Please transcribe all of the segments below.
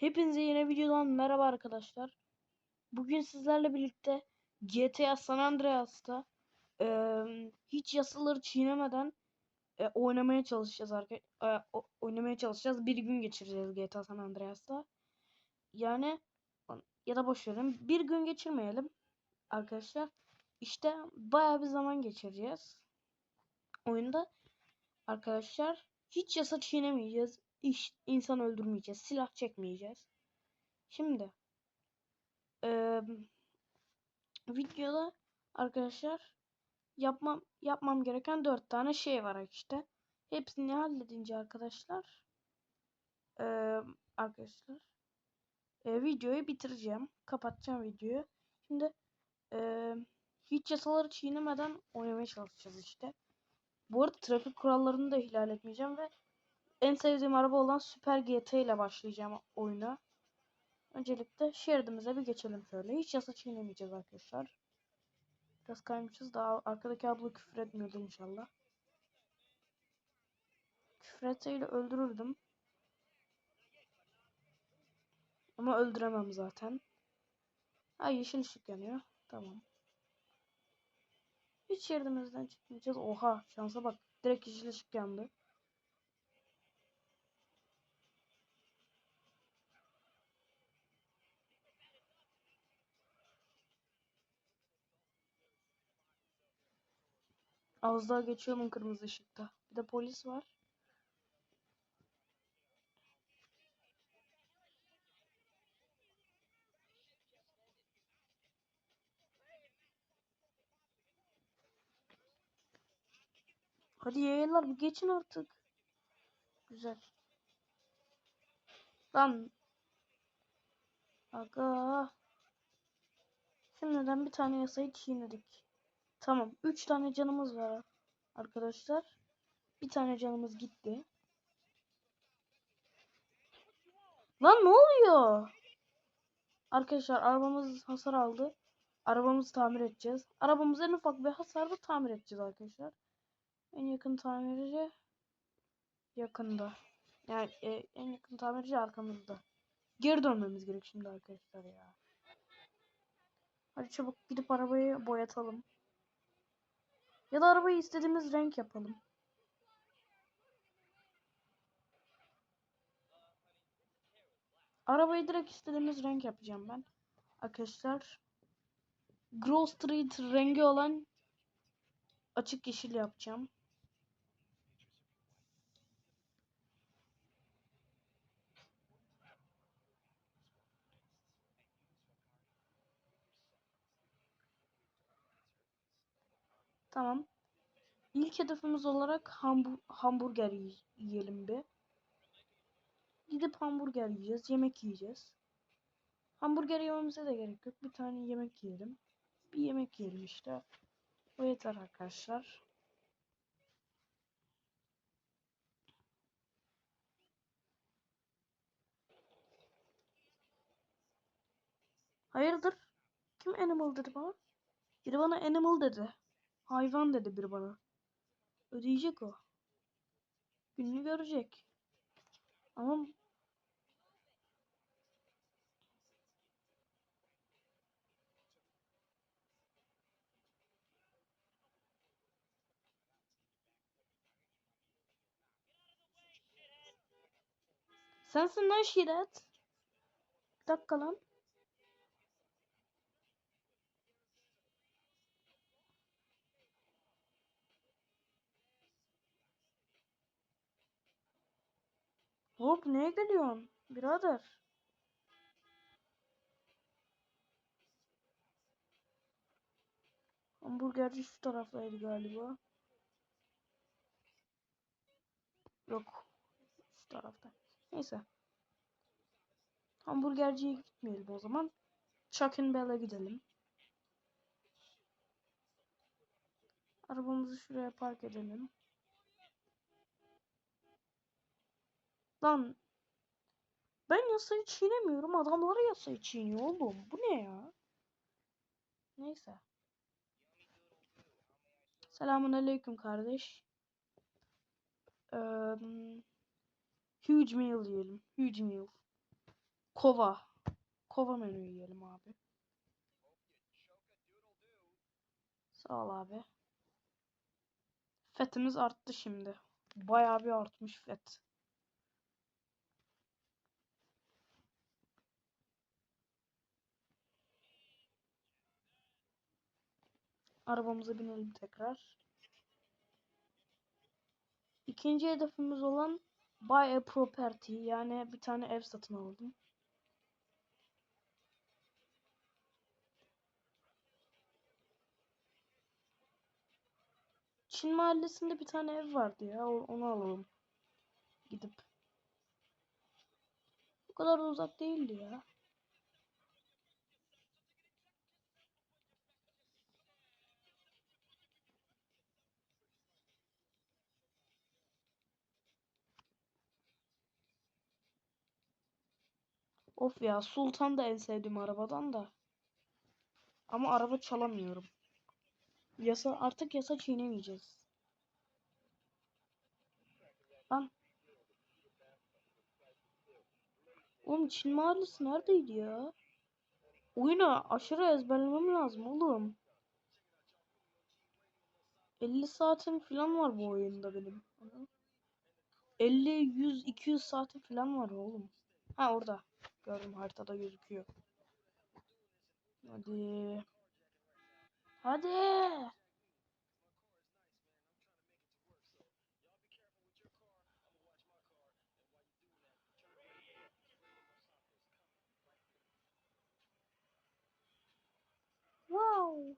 Hepinize yeni videodan merhaba arkadaşlar. Bugün sizlerle birlikte GTA San Andreas'ta eee, hiç yasaları çiğnemeden e, oynamaya çalışacağız arkadaşlar. oynamaya çalışacağız. Bir gün geçireceğiz GTA San Andreas'ta. Yani ya da boş verin. Bir gün geçirmeyelim arkadaşlar. İşte bayağı bir zaman geçireceğiz. Oyunda arkadaşlar hiç yasa çiğnemeyeceğiz. İş, insan öldürmeyeceğiz. Silah çekmeyeceğiz. Şimdi eee, videoda arkadaşlar yapmam yapmam gereken dört tane şey var işte. Hepsini halledince arkadaşlar eee, arkadaşlar eee, videoyu bitireceğim. Kapatacağım videoyu. Şimdi eee, hiç yasaları çiğnemeden oynamaya çalışacağız işte. Bu arada trafik kurallarını da ihlal etmeyeceğim ve en sevdiğim araba olan Super GT ile başlayacağım oyuna. Öncelikle şeridimize bir geçelim şöyle. Hiç yasa çiğnemeyeceğiz arkadaşlar. Biraz kaymışız da arkadaki abla küfür etmiyordu inşallah. Küfür etseydi öldürürdüm. Ama öldüremem zaten. Ha yeşil ışık yanıyor. Tamam. Hiç şeridimizden çıkmayacağız. Oha şansa bak. Direkt yeşil ışık yandı. Az daha geçiyorum kırmızı ışıkta. Bir de polis var. Hadi yayınlar bir geçin artık. Güzel. Lan. Aga. Şimdiden bir tane yasayı çiğnedik. Tamam. Üç tane canımız var arkadaşlar. Bir tane canımız gitti. Lan ne oluyor? Arkadaşlar arabamız hasar aldı. Arabamızı tamir edeceğiz. Arabamız en ufak bir hasarda tamir edeceğiz arkadaşlar. En yakın tamirci yakında. Yani e, en yakın tamirci arkamızda. Geri dönmemiz gerek şimdi arkadaşlar ya. Hadi çabuk gidip arabayı boyatalım. Ya da arabayı istediğimiz renk yapalım. Arabayı direkt istediğimiz renk yapacağım ben. Arkadaşlar. Grove Street rengi olan açık yeşil yapacağım. Tamam. İlk hedefimiz olarak hambur hamburger yiyelim bir. Gidip hamburger yiyeceğiz, yemek yiyeceğiz. Hamburger yememize de gerek yok. Bir tane yemek yiyelim. Bir yemek yiyelim işte. O yeter arkadaşlar. Hayırdır? Kim animal dedi bana? Biri bana animal dedi. Hayvan dedi bir bana. Ödeyecek o. Gününü görecek. Ama Sensin lan Şiret. Bir dakika lan. Hop neye geliyorsun birader? Hamburgerci şu taraftaydı galiba. Yok. Şu tarafta. Neyse. Hamburgerciye gitmeyelim o zaman. Chuck and Bell'e gidelim. Arabamızı şuraya park edelim. Lan ben yasayı çiğnemiyorum. Adamları yasayı çiğniyor oğlum. Bu ne ya? Neyse. Selamun aleyküm kardeş. Ee, huge meal diyelim. Huge meal. Kova. Kova menü yiyelim abi. Sağ ol abi. Fetimiz arttı şimdi. Bayağı bir artmış fet. Arabamıza binelim tekrar. İkinci hedefimiz olan buy a property yani bir tane ev satın aldım. Çin mahallesinde bir tane ev vardı ya. Onu alalım. Gidip. Bu kadar da uzak değildi ya. Of ya Sultan da en sevdiğim arabadan da. Ama araba çalamıyorum. Yasa artık yasa çiğnemeyeceğiz. Lan. Oğlum Çin mahallesi neredeydi ya? Oyunu aşırı ezberlemem lazım oğlum. 50 saatim falan var bu oyunda benim. 50, 100, 200 saatim falan var oğlum. Ha orada. Gördüm haritada gözüküyor. Hadi. Hadi. Wow.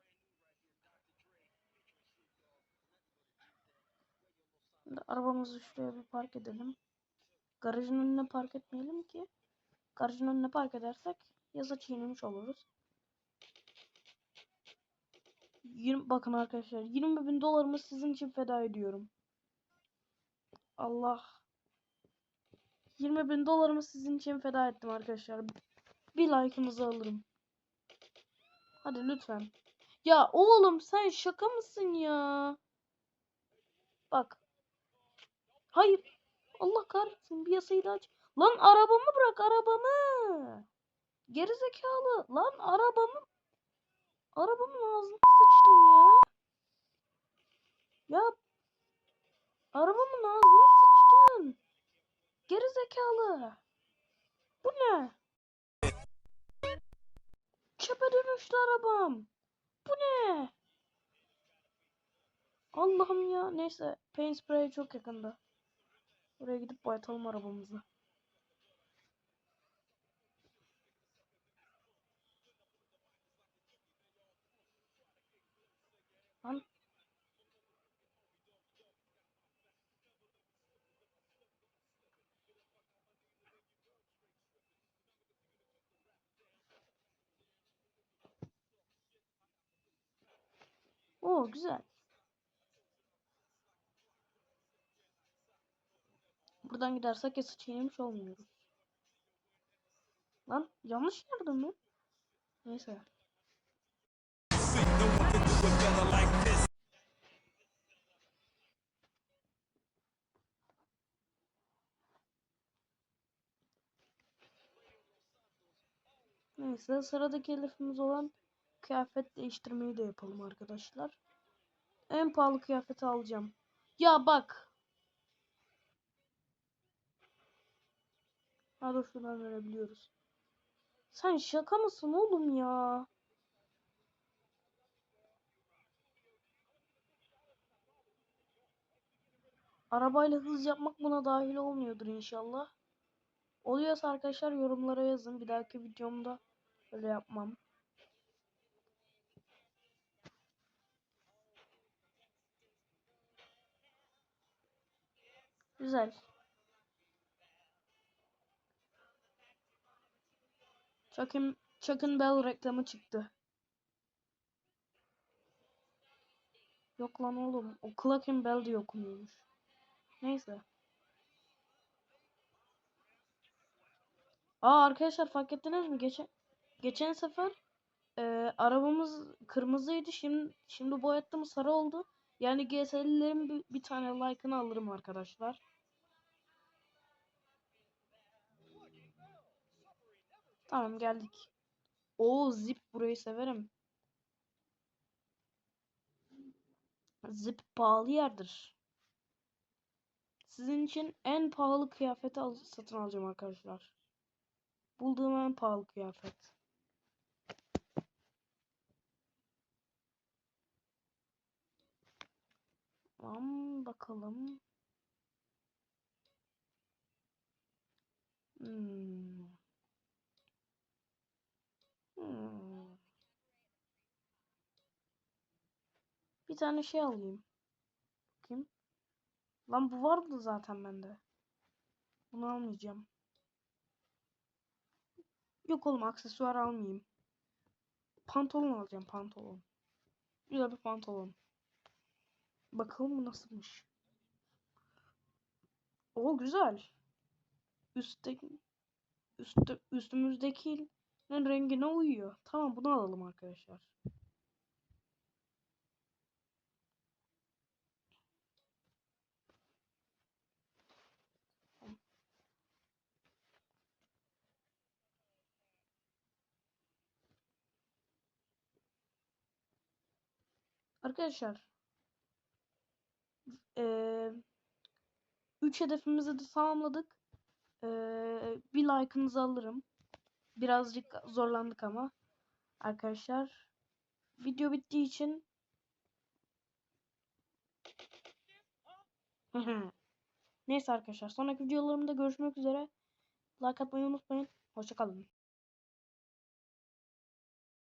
Şimdi arabamızı şuraya bir park edelim. Garajın önüne park etmeyelim ki. Garajın önüne park edersek yasa çiğnemiş oluruz. 20, bakın arkadaşlar 20 bin dolarımı sizin için feda ediyorum. Allah. 20 bin dolarımı sizin için feda ettim arkadaşlar. Bir like'ınızı alırım. Hadi lütfen. Ya oğlum sen şaka mısın ya? Bak. Hayır. Allah kahretsin bir yasayı da aç. Lan arabamı bırak arabamı. Gerizekalı. Lan arabamı. Arabamın ağzına sıçtın ya. Ya. Arabamın ağzına sıçtın. Gerizekalı. Bu ne? Çöpe dönüştü arabam. Bu ne? Allah'ım ya. Neyse. Paint spray çok yakında. Oraya gidip boyatalım arabamızı. Lan. Oo güzel. Buradan gidersek yasa çiğnemiş olmuyoruz. Lan yanlış yerde mi? Neyse. Neyse sıradaki hedefimiz olan kıyafet değiştirmeyi de yapalım arkadaşlar. En pahalı kıyafeti alacağım. Ya bak. Ha dur şuradan verebiliyoruz. Sen şaka mısın oğlum ya? Arabayla hız yapmak buna dahil olmuyordur inşallah. Oluyorsa arkadaşlar yorumlara yazın. Bir dahaki videomda öyle yapmam. Güzel. Chuck'ın Chuck'ın Bell reklamı çıktı. Yok lan oğlum. O Cluckin Bell diye okunuyormuş. Neyse. Aa arkadaşlar fark ettiniz mi? Geçen geçen sefer e, arabamız kırmızıydı. Şimdi şimdi boyattım sarı oldu. Yani GS'lilerin bir, bir tane like'ını alırım arkadaşlar. Tamam geldik. O zip burayı severim. Zip pahalı yerdir. Sizin için en pahalı kıyafeti al satın alacağım arkadaşlar. Bulduğum en pahalı kıyafet. Tamam bakalım. Hmm. Hmm. Bir tane şey alayım. Bakayım. Lan bu vardı zaten bende. Bunu almayacağım. Yok oğlum aksesuar almayayım. Pantolon alacağım pantolon. Güzel bir pantolon. Bakalım bu nasılmış. O güzel. Üstteki üstte, üstümüzdekinin rengine uyuyor. Tamam bunu alalım arkadaşlar. Arkadaşlar eee 3 hedefimizi de tamamladık. Eee bir like'ınızı alırım. Birazcık zorlandık ama. Arkadaşlar video bittiği için Neyse arkadaşlar sonraki videolarımda görüşmek üzere. Like atmayı unutmayın. Hoşçakalın.